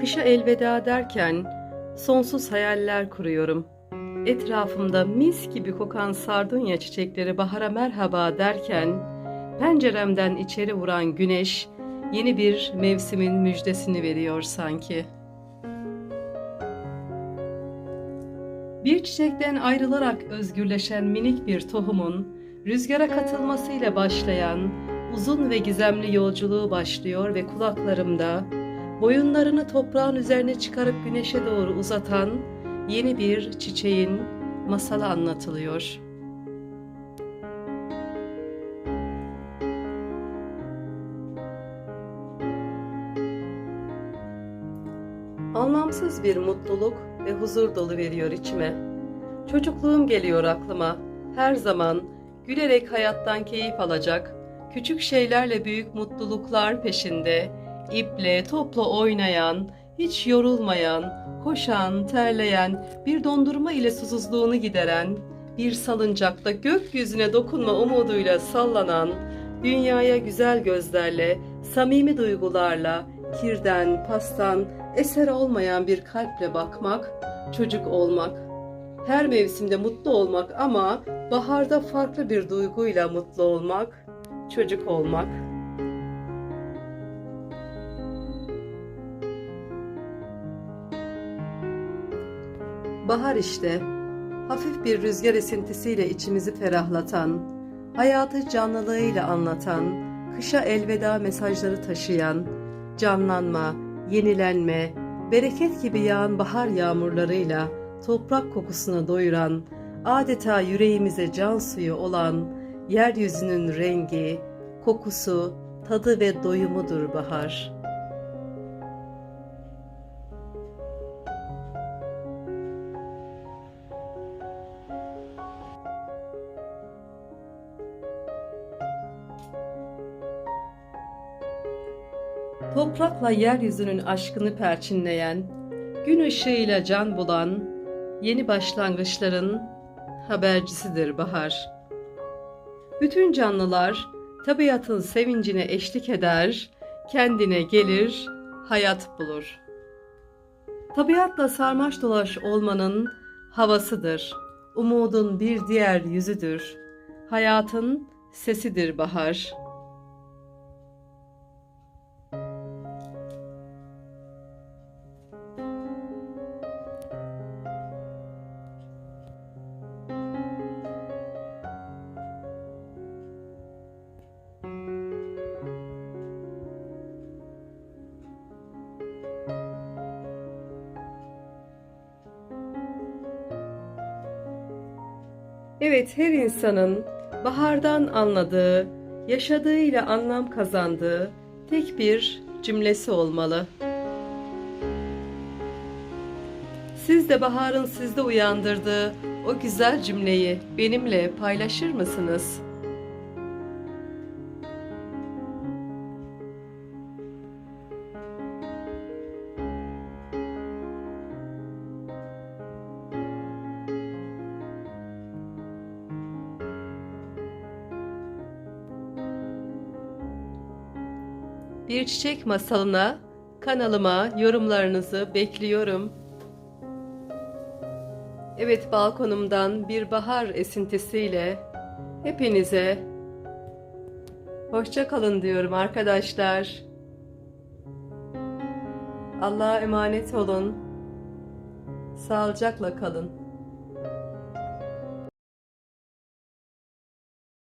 Kışa elveda derken sonsuz hayaller kuruyorum. Etrafımda mis gibi kokan sardunya çiçekleri bahara merhaba derken penceremden içeri vuran güneş yeni bir mevsimin müjdesini veriyor sanki. Bir çiçekten ayrılarak özgürleşen minik bir tohumun rüzgara katılmasıyla başlayan uzun ve gizemli yolculuğu başlıyor ve kulaklarımda boyunlarını toprağın üzerine çıkarıp güneşe doğru uzatan yeni bir çiçeğin masalı anlatılıyor. Anlamsız bir mutluluk ve huzur dolu veriyor içime. Çocukluğum geliyor aklıma. Her zaman gülerek hayattan keyif alacak, küçük şeylerle büyük mutluluklar peşinde, iple, topla oynayan, hiç yorulmayan, koşan, terleyen, bir dondurma ile susuzluğunu gideren, bir salıncakta gökyüzüne dokunma umuduyla sallanan, dünyaya güzel gözlerle, samimi duygularla, kirden, pastan, eser olmayan bir kalple bakmak, çocuk olmak. Her mevsimde mutlu olmak ama baharda farklı bir duyguyla mutlu olmak, çocuk olmak. Bahar işte, hafif bir rüzgar esintisiyle içimizi ferahlatan, hayatı canlılığıyla anlatan, kışa elveda mesajları taşıyan, canlanma, yenilenme, bereket gibi yağan bahar yağmurlarıyla toprak kokusuna doyuran, adeta yüreğimize can suyu olan, yeryüzünün rengi, kokusu, tadı ve doyumudur bahar. Toprakla yeryüzünün aşkını perçinleyen, gün ışığıyla can bulan, yeni başlangıçların habercisidir bahar. Bütün canlılar tabiatın sevincine eşlik eder, kendine gelir, hayat bulur. Tabiatla sarmaş dolaş olmanın havasıdır, umudun bir diğer yüzüdür, hayatın sesidir bahar.'' Evet, her insanın bahardan anladığı, yaşadığıyla anlam kazandığı tek bir cümlesi olmalı. Siz de baharın sizde uyandırdığı o güzel cümleyi benimle paylaşır mısınız? Bir çiçek masalına, kanalıma yorumlarınızı bekliyorum. Evet balkonumdan bir bahar esintisiyle hepinize hoşça kalın diyorum arkadaşlar. Allah'a emanet olun. Sağlıcakla kalın.